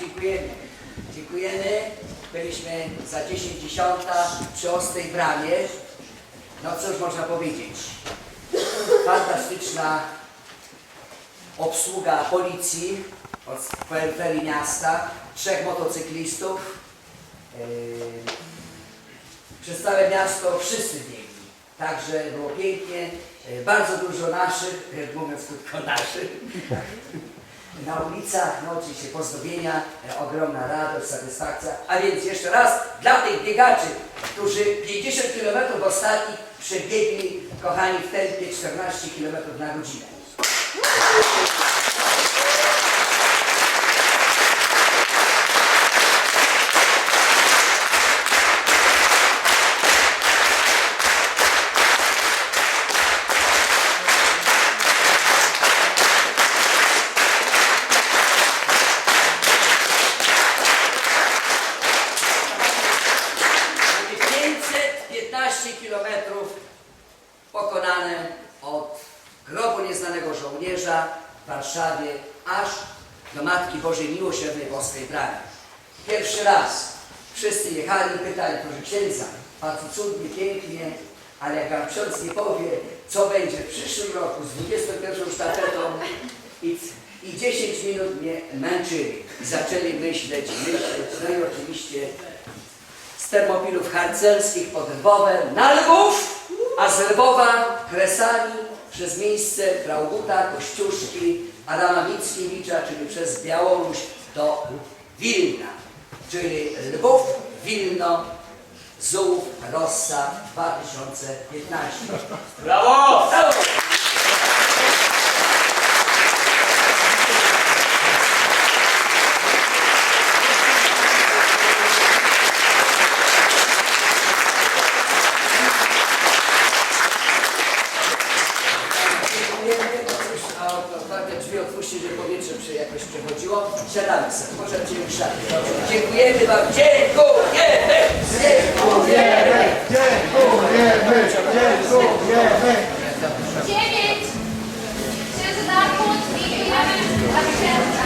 Dziękujemy. Dziękujemy. Byliśmy za 10 dziesiąta przy Ostrej Bramie. No cóż można powiedzieć. Fantastyczna obsługa policji od peryferii miasta, trzech motocyklistów. Yy, przez całe miasto wszyscy biegli. Także było pięknie. Yy, Bardzo dużo naszych, mówiąc krótko naszych, na ulicach, no oczywiście pozdrowienia, ogromna radość, satysfakcja. A więc jeszcze raz dla tych biegaczy, którzy 50 km ostatnich przebiegli, kochani, w tempie 14 km na godzinę. Pokonane od grobu nieznanego żołnierza w Warszawie aż do Matki Bożej Miłosiernej w Ostrej Bramie. Pierwszy raz wszyscy jechali pytali, proszę księdza, bardzo cudnie, pięknie, ale jak wam ksiądz nie powie, co będzie w przyszłym roku z 21 sztafetą i, i 10 minut mnie męczyli. I zaczęli myśleć, myśleć, no i oczywiście z termopilów harcerskich pod Lwowem na Lwów, a z Lwowa Kresami przez miejsce Trauguta, Kościuszki, Adama Mickiewicza, czyli przez Białoruś do Wilna, czyli Lwów, Wilno, Zułów, Rossa 2015. Brawo! Brawo! otwarte drzwi otwórzcie, żeby powietrze przy jakoś przechodziło. Siadamy sobie, możecie już. Dziękujemy wam, dziękujemy! Dziękujemy! Dziękujemy! Dziękujemy! Dziewięć! Księdza Darmut i Księdza.